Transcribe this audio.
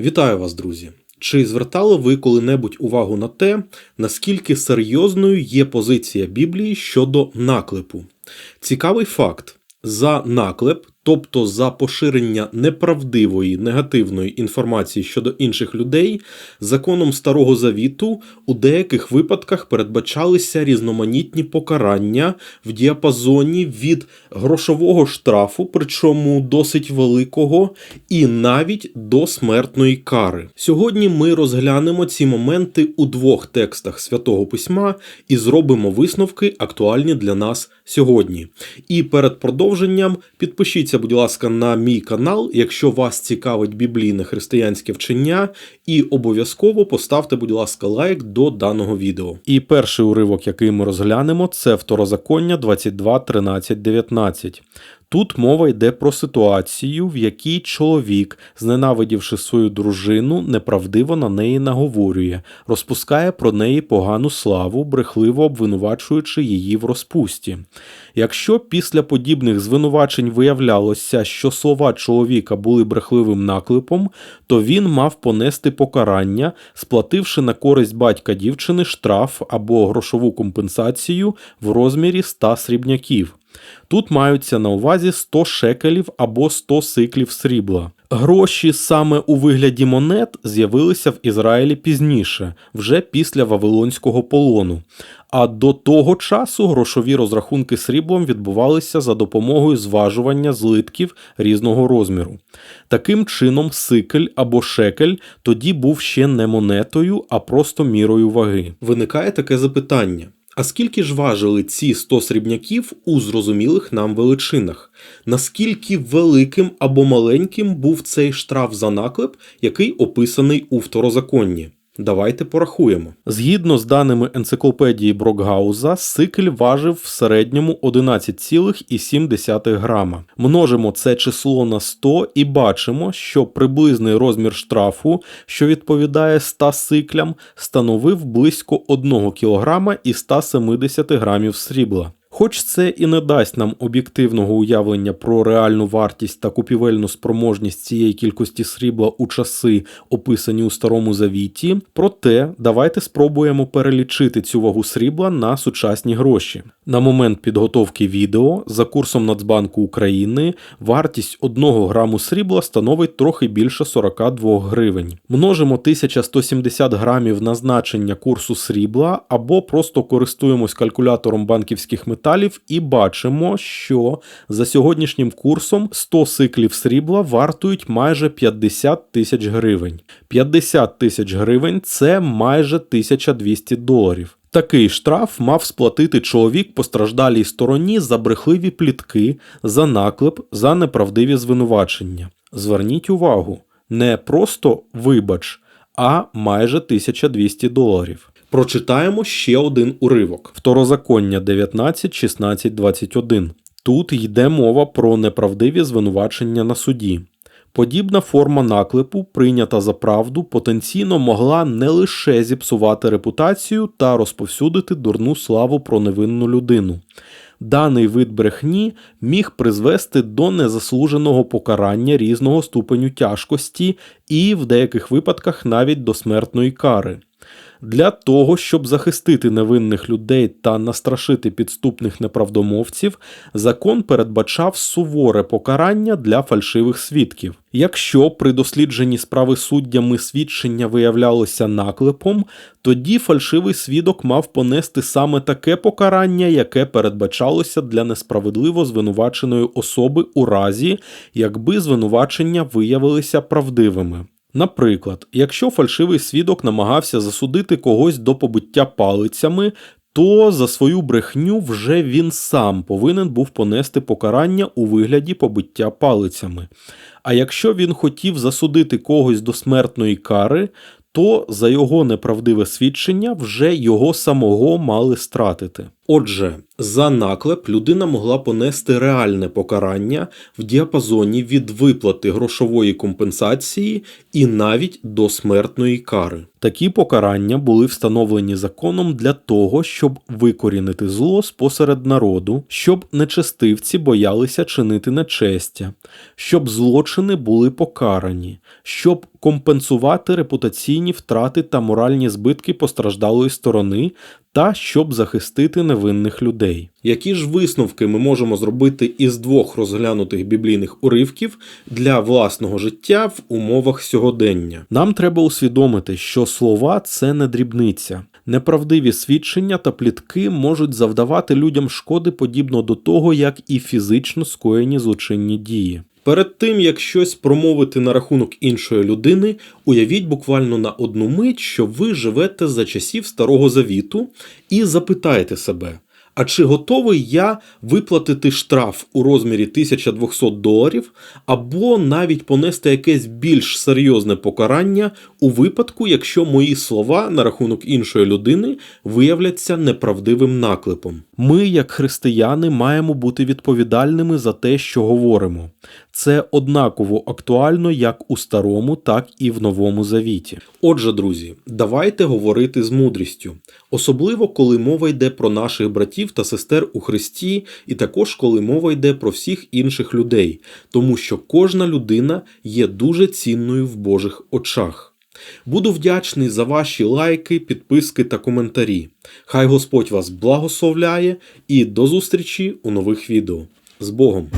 Вітаю вас, друзі! Чи звертали ви коли-небудь увагу на те, наскільки серйозною є позиція Біблії щодо наклепу? Цікавий факт: за наклеп, тобто за поширення неправдивої негативної інформації щодо інших людей, законом Старого Завіту у деяких випадках передбачалися різноманітні покарання в діапазоні від грошового штрафу, причому досить великого, і навіть до смертної кари. Сьогодні ми розглянемо ці моменти у двох текстах святого письма і зробимо висновки, актуальні для нас сьогодні. І перед продовженням підпишіться, будь ласка, на мій канал, якщо вас цікавить біблійне християнське вчення, і обов'язково поставте, будь ласка, лайк до даного відео. І перший уривок, який ми розглянемо, це второзаконня 22, 13, 19. Тут мова йде про ситуацію, в якій чоловік, зненавидівши свою дружину, неправдиво на неї наговорює, розпускає про неї погану славу, брехливо обвинувачуючи її в розпусті. Якщо після подібних звинувачень виявлялося, що слова чоловіка були брехливим наклепом, то він мав понести покарання, сплативши на користь батька дівчини штраф або грошову компенсацію в розмірі 100 срібняків. Тут маються на увазі 100 шекелів або 100 сиклів срібла. Гроші саме у вигляді монет з'явилися в Ізраїлі пізніше, вже після Вавилонського полону. А до того часу грошові розрахунки сріблом відбувалися за допомогою зважування злитків різного розміру. Таким чином, сикль або шекель тоді був ще не монетою, а просто мірою ваги. Виникає таке запитання. А скільки ж важили ці 100 срібняків у зрозумілих нам величинах? Наскільки великим або маленьким був цей штраф за наклеп, який описаний у второзаконні? Давайте порахуємо. Згідно з даними енциклопедії Брокгауза, сикль важив в середньому 11,7 грама. Множимо це число на 100 і бачимо, що приблизний розмір штрафу, що відповідає 100 сиклям, становив близько 1 кг і 170 грамів срібла. Хоч це і не дасть нам об'єктивного уявлення про реальну вартість та купівельну спроможність цієї кількості срібла у часи, описані у Старому Завіті, проте давайте спробуємо перелічити цю вагу срібла на сучасні гроші. На момент підготовки відео за курсом Нацбанку України вартість 1 граму срібла становить трохи більше 42 гривень. Множимо 1170 грамів на значення курсу срібла або просто користуємось калькулятором банківських металів металів і бачимо, що за сьогоднішнім курсом 100 сиклів срібла вартують майже 50 тисяч гривень. 50 тисяч гривень це майже 1200 доларів. Такий штраф мав сплатити чоловік постраждалій стороні за брехливі плітки, за наклеп, за неправдиві звинувачення. Зверніть увагу, не просто вибач, а майже 1200 доларів. Прочитаємо ще один уривок. Второзаконня 19, 16, 21. Тут йде мова про неправдиві звинувачення на суді. Подібна форма наклепу, прийнята за правду, потенційно могла не лише зіпсувати репутацію та розповсюдити дурну славу про невинну людину. Даний вид брехні міг призвести до незаслуженого покарання різного ступеню тяжкості і в деяких випадках навіть до смертної кари. Для того, щоб захистити невинних людей та настрашити підступних неправдомовців, закон передбачав суворе покарання для фальшивих свідків. Якщо при дослідженні справи суддями свідчення виявлялося наклепом, тоді фальшивий свідок мав понести саме таке покарання, яке передбачалося для несправедливо звинуваченої особи у разі, якби звинувачення виявилися правдивими. Наприклад, якщо фальшивий свідок намагався засудити когось до побиття палицями, то за свою брехню вже він сам повинен був понести покарання у вигляді побиття палицями. А якщо він хотів засудити когось до смертної кари, то за його неправдиве свідчення вже його самого мали стратити. Отже, за наклеп людина могла понести реальне покарання в діапазоні від виплати грошової компенсації і навіть до смертної кари. Такі покарання були встановлені законом для того, щоб викорінити зло спосеред народу, щоб нечестивці боялися чинити нечестя, щоб злочини були покарані, щоб компенсувати репутаційні втрати та моральні збитки постраждалої сторони та щоб захистити невинних людей. Які ж висновки ми можемо зробити із двох розглянутих біблійних уривків для власного життя в умовах сьогодення? Нам треба усвідомити, що слова це не дрібниця. Неправдиві свідчення та плітки можуть завдавати людям шкоди подібно до того, як і фізично скоєні злочинні дії. Перед тим як щось промовити на рахунок іншої людини, уявіть буквально на одну мить, що ви живете за часів Старого Завіту і запитаєте себе. А чи готовий я виплатити штраф у розмірі 1200 доларів, або навіть понести якесь більш серйозне покарання у випадку, якщо мої слова на рахунок іншої людини виявляться неправдивим наклепом? Ми, як християни, маємо бути відповідальними за те, що говоримо. Це однаково актуально як у старому, так і в новому завіті. Отже, друзі, давайте говорити з мудрістю, особливо коли мова йде про наших братів та сестер у Христі, і також коли мова йде про всіх інших людей, тому що кожна людина є дуже цінною в Божих очах. Буду вдячний за ваші лайки, підписки та коментарі. Хай Господь вас благословляє і до зустрічі у нових відео. З Богом!